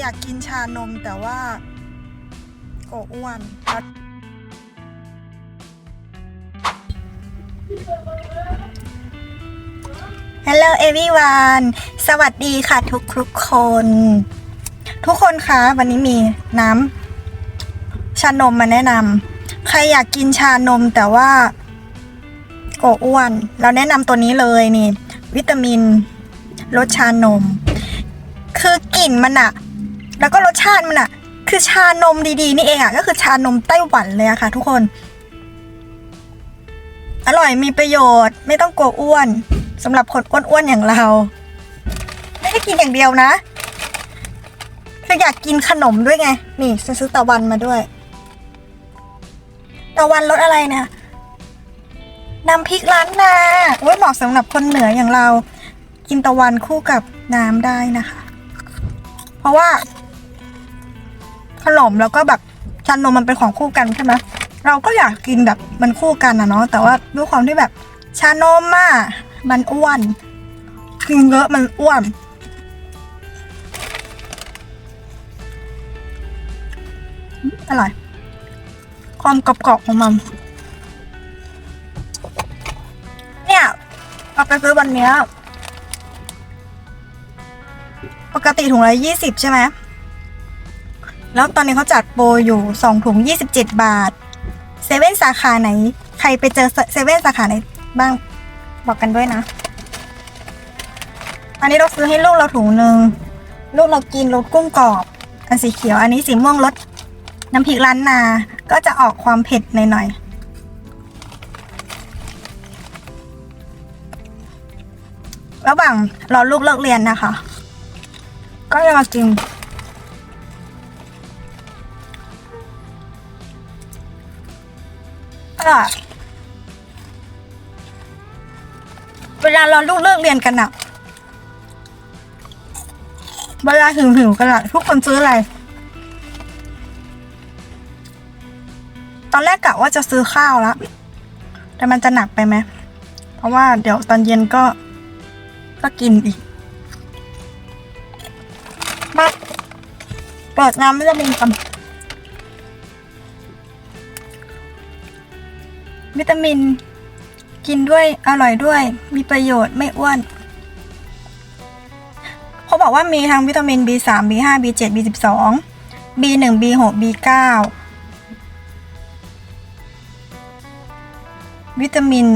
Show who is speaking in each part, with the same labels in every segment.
Speaker 1: อยากกินชานมแต่ว่าโกอ้วน Hello everyone สวัสดีค่ะทุกทุกคน ทุกคนคะวันนี้มีน้ำชานมมาแนะนำใครอยากกินชานมแต่ว่าโกอ้วน เราแนะนำตัวนี้เลยนี่ วิตามินรสชานม คือกลิ่นมันอะ แล้วก็รสชาติมันอะคือชานมดีๆ นี่เองอะก็คือชานมไต้หวันเลยอะค่ะ ทุกคน อร่อยมีประโยชน์ ไม่ต้องกลัวอ้วนสำหรับคนอ้วนๆอย่างเรา ไม่ได้กินอย่างเดียวนะคืออยากกินขนมด้วยไง นี่ซื้อตะวันมาด้วย ตะวันรสอะไรเนี่ยน้ำพริกร้านนาโอ้ยเหมาะสำหรับคนเหนืออย่างเรา กินตะวันคู่กับน้ำได้นะคะ เพราะว่า ขนมแล้วก็แบบชานมมันเป็นของคู่กันใช่ไหมเราก็อยากกินแบบมันคู่กันนะเนาะแต่ว่าด้วยความที่แบบชานมอะมันอ้วนกินเยอะมันอ้วนอร่อยความกรอบๆของมันเนี่ยเอาไปซื้อวันเนี้ยปกติถุงละยี่สิบใช่ไหม แล้วตอนนี้เขาจัดโปรอยู่สองถุงยี่สิบเจ็ดบาทเซเว่นสาขาไหน ใครไปเจอเซเว่นสาขาไหนบ้างบอกกันด้วยนะ อันนี้เราซื้อให้ลูกเราถุงหนึ่งลูกเรากินรสกุ้งกรอบ อันสีเขียว อันนี้สีม่วงรสน้ำพริกล้านนา ก็จะออกความเผ็ดหน่อยๆระหว่างรอลูกเลิกเรียนนะคะ ก็จะมากิน ก็เวลาเราลูกเลิกเรียนกันอะเวลาหิวหิวๆกันอะทุกคนซื้ออะไร ตอนแรกกะว่าจะซื้อข้าวล้วแต่มันจะหนักไปไหม เพราะว่าเดี๋ยวตอนเย็นก็ก็กินอีกมาเปิดน้ำไม่จะมีกัน วิตามิน กินด้วยอร่อยด้วย มีประโยชน์ไม่อ้วนเขาบอกว่ามีทั้งวิตามิน B3 B5 B7 B12 B1 B6 B9 วิตามิน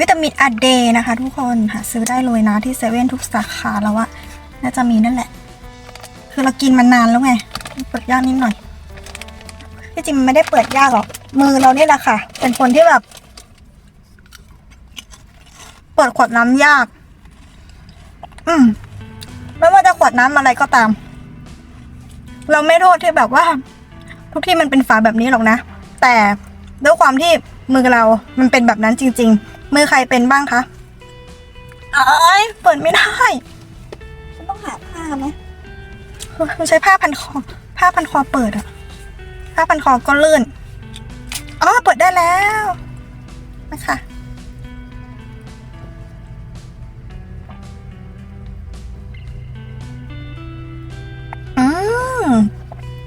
Speaker 1: วิตามินอะเดนะคะ ทุกคนหาซื้อได้เลยนะที่เซเว่นทุกสาขาแล้วอะน่าจะมีนั่นแหละ คือเรากินมานานแล้วไงเปิดยากนิดหน่อย ที่จริงมันไม่ได้เปิดยากหรอก มือเราเนี่ยแหละค่ะ เป็นคนที่แบบ เปิดขวดน้ำยาก อืมไม่ว่าจะขวดน้ำอะไรก็ตาม เราไม่โทษที่แบบว่า ทุกที่มันเป็นฝาแบบนี้หรอกนะ แต่ด้วยความที่มือเรา มันเป็นแบบนั้นจริง ๆ มือใครเป็นบ้างคะเอ้ยเปิดไม่ได้ฉันต้องหาผ้าไหมใช้ผ้าพันคอผ้าพันคอเปิดอะ ผ้าพันคอก็ลื่น อ๋อ เปิดได้แล้วนะคะอืม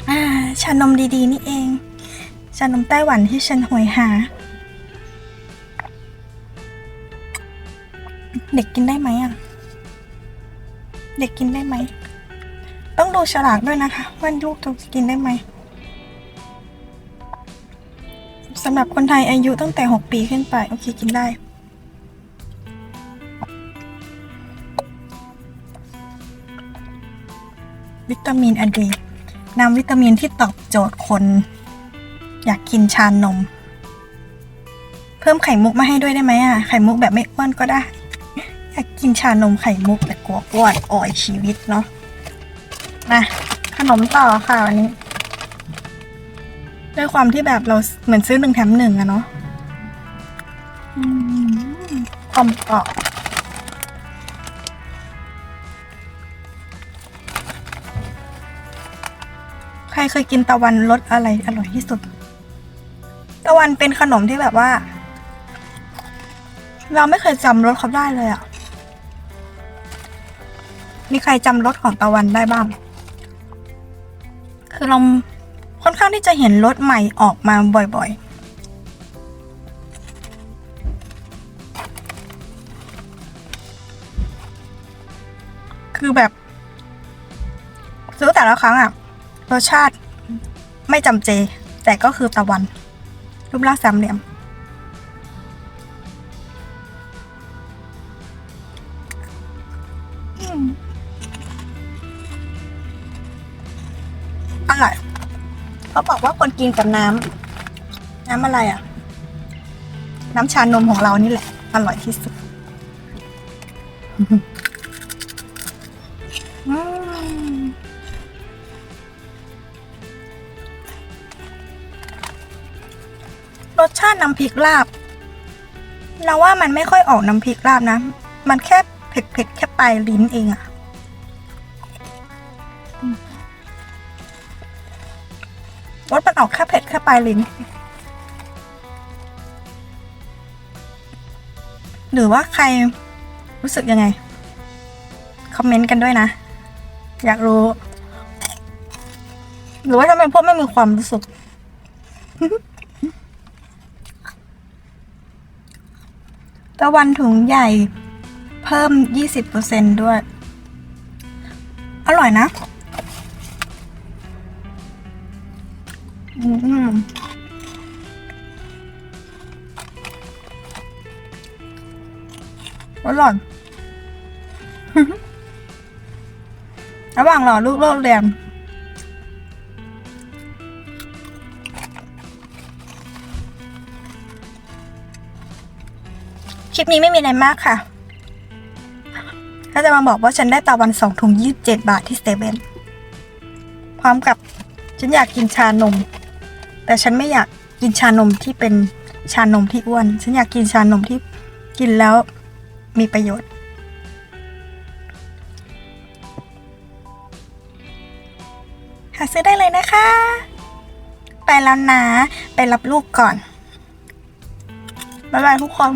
Speaker 1: อ่า ชานมดีๆ นี่เอง ชานมไต้หวันที่ฉันหวยหา เด็กกินได้ไหมอะ เด็กกินได้ไหม ต้องดูฉลากด้วยนะคะ ว่าลูกจะกินได้ไหม สำหรับคนไทยอายุตั้งแต่ 6 ปีขึ้นไป โอเค กินได้ วิตามินอดีนำวิตามินที่ตอบโจทย์คน อยากกินชานม เพิ่มไข่มุกมาให้ด้วยได้ไหมอะ ไข่มุกแบบไม่อ้วนก็ได้ อยากกินชานมไข่มุกแต่กลัวอ้วนอ่อยชีวิตเนาะมาขนมต่อค่ะวันนี้ ด้วยความที่แบบเราเหมือนซื้อหนึ่งแถมหนึ่งอะเนาะอความกรอบใครเคยกินตะวันรสอะไรอร่อยที่สุด ตะวันเป็นขนมที่แบบว่า เราไม่เคยจำรสเขาได้เลยอะมีใครจำรสของตะวันได้บ้าง คือเรา ค่อนข้างที่จะเห็นรถใหม่ออกมาบ่อยๆ คือแบบซื้อแต่ละครั้งอะรสชาติไม่จำเจ แต่ก็คือตะวัน รูปร่างสามเหลี่ยม อืม เขาบอกว่าคนกินกับน้ำน้ำอะไรอะ น้ำชานมของเรานี่แหละ อร่อยที่สุดรสชาติน้ำพริกลาบ เราว่ามันไม่ค่อยออกน้ำพริกลาบนะ มันแค่เผ็ดๆแค่ปลายลิ้นเองอะ รสมันออกแค่เผ็ดแค่ปลายลิ้น หรือว่าใครรู้สึกยังไง คอมเมนต์กันด้วยนะ อยากรู้ หรือว่าทำไมพวกไม่มีความรู้สึก ตะวันถุงใหญ่เพิ่ม 20%ด้วย อร่อยนะ อืมอร่อยระหว่างรอลูกเลิกเรียนคลิปนี้ไม่มีอะไรมากค่ะก็จะมาบอกว่าฉันได้ตะวันสองถุงยี่สิบเจ็ดบาทที่เซเว่นพร้อมกับฉันอยากกินชานม แต่ฉันไม่อยากกินชานมที่เป็นชานมที่อ้วน ฉันอยากกินชานมที่กินแล้วมีประโยชน์ หาซื้อได้เลยนะคะ ไปแล้วนะ ไปรับลูกก่อน บ๊ายบายทุกคน